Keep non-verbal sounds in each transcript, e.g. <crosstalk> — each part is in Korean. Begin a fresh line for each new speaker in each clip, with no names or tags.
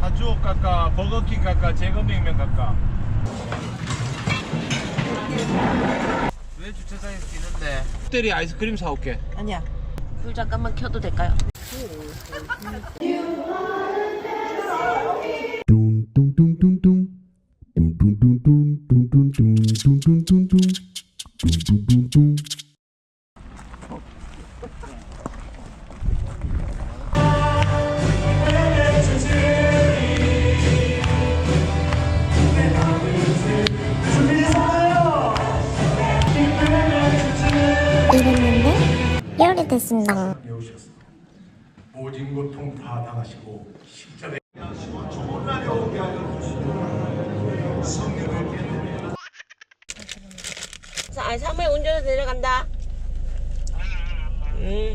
핫주옥 갈까 버거킹 갈까 제건냉면 갈까 왜 주차장에서 뛰는데 호텔이 아이스크림 사올게
아니야. 불 잠깐만 켜도 될까요?
됐습니다.
배우셨어. 모진 고통 다 당하시고 십자가에
자, 아, 사무엘 운전해서 내려간다. 응.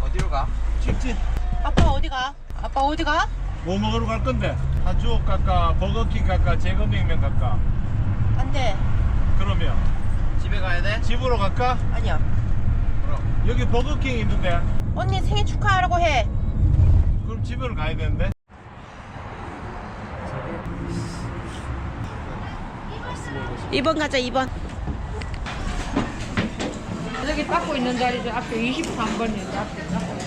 어디로 가? 직진
아빠 어디 가? 아빠 어디 가?
뭐 먹으러 갈 건데? 핫주옥 갈까 버거킹 갈까 제건냉면 갈까
안 돼.
그러면 집에 가야 돼? 집으로 갈까?
아니야.
여기 버거킹 있는데
언니 생일 축하하라고 해.
그럼 집으로 가야 되는데
2번 가자, 2번.
여기 닦고 있는 자리죠. 앞에 23번이죠. 앞에 닦고.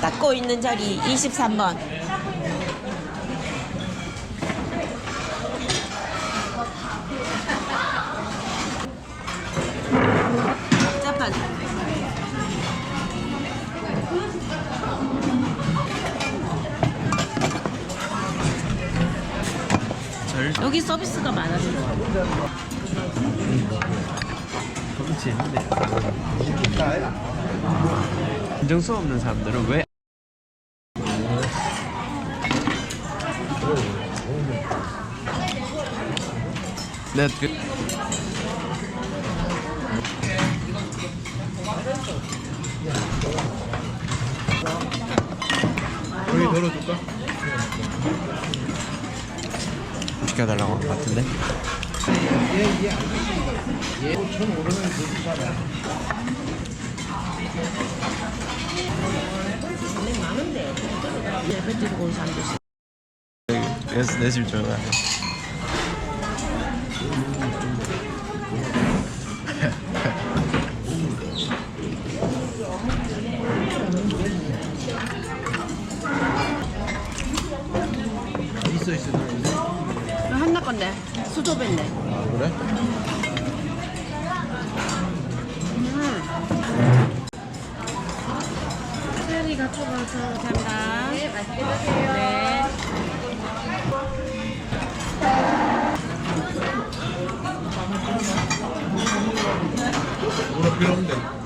닦고 있는 자리 23번. 여기 서비스가 많아서 좋아.
인정수 없는 사람들은 왜 내가 그,
여기 덜어줄까?
시켜달라고 한 것 같은데? 내집 전화
있어 있어.
건데 수도배네.
아 그래?
세리가 초과서 감사합니다. 네, 맛있게 드세요. 네.
뭐라 필요 없는데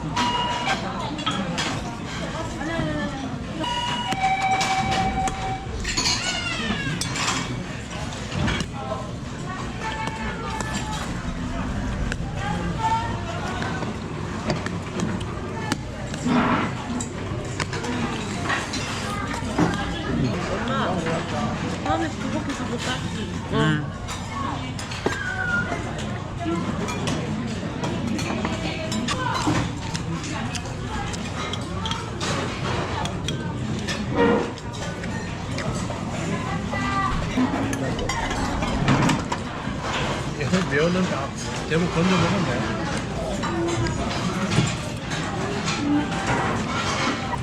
엄마, 다음에 부곡해서 볼까?
응.
얘는 매운는 다 대부분 건져 먹으면 돼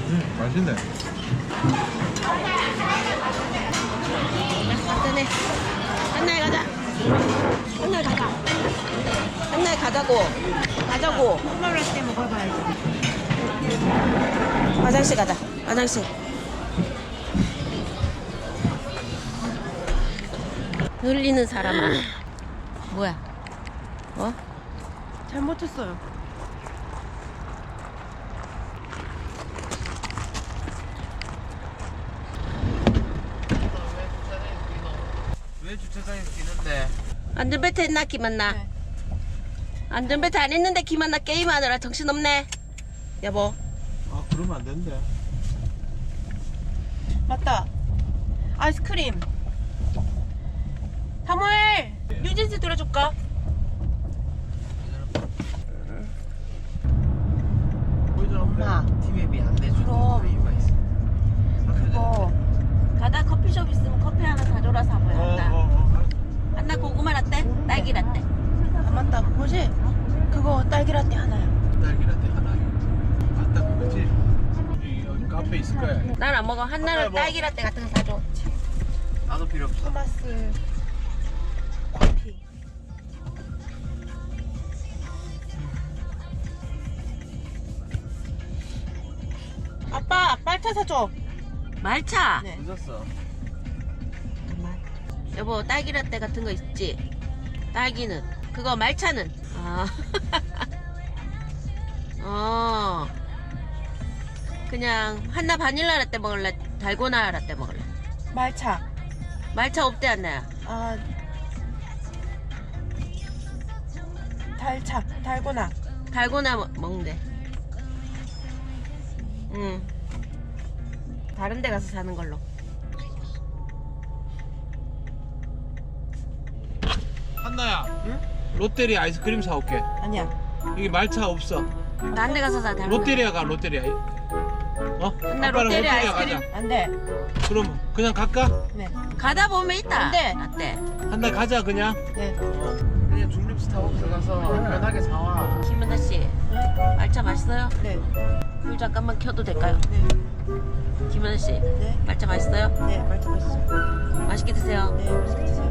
음, 맛있네
한날 가자. 한날 가자. 한날 가자고. 가자고.
콜라를 때 먹어봐야지.
화장실 가자. 화장실. 흘리는 사람아. 뭐야? 어?
잘못했어요.
왜 주차장에서 뛰는데?
안전벨트 했나 김한나? 안전벨트 안 했는데 김한나 게임하느라 정신없네. 여보.
아 그러면 안 되는데
맞다. 아이스크림. 사무엘 뉴진스 들어줄까?
보이잖아
엄마.
팀에 비해 안 내주는
그럼.
이유가 있어
앞에
먹어. 한나는
아빠 뭐-
딸기 라떼 같은 거 사줘.
나도 필요 없어.
토마스 커피. 아빠 빨차 사줘.
말차.
네.
늦었어.
잠깐만. 여보 딸기 라떼 같은 거 있지? 딸기는 그거 말차는 아. <laughs> 어. 그냥 한나 바닐라 라떼 먹을래? 달고나 라떼 먹을래?
말차.
말차 없대 안나야.
아 달차 달고나.
달고나 먹- 먹는데. 응. 다른 데 가서 사는 걸로.
한나야. 롯데리아 아이스크림 사올게.
아니야.
여기 말차 없어.
다른 데 가서 사. 달고나.
롯데리아 가 롯데리아. 어? 아빠랑
롯데리아 아이스크림.
가자.
안 돼.
그럼 그냥 갈까?
네.
가다 보면 있다.
안 돼.
라떼.
한나 가자 그냥.
네.
그냥 중립 스타벅스 가서 편하게 사와.
김은아 씨, 말차 맛있어요?
네.
불 잠깐만 켜도 될까요?
네.
김은아 씨,
네.
말차 맛있어요?
네. 말차 맛있어.
맛있게 드세요.
네. 맛있게 드세요.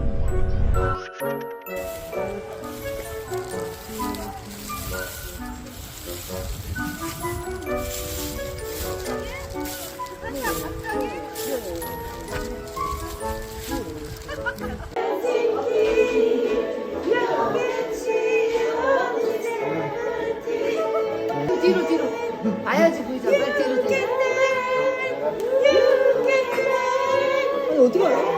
보이잖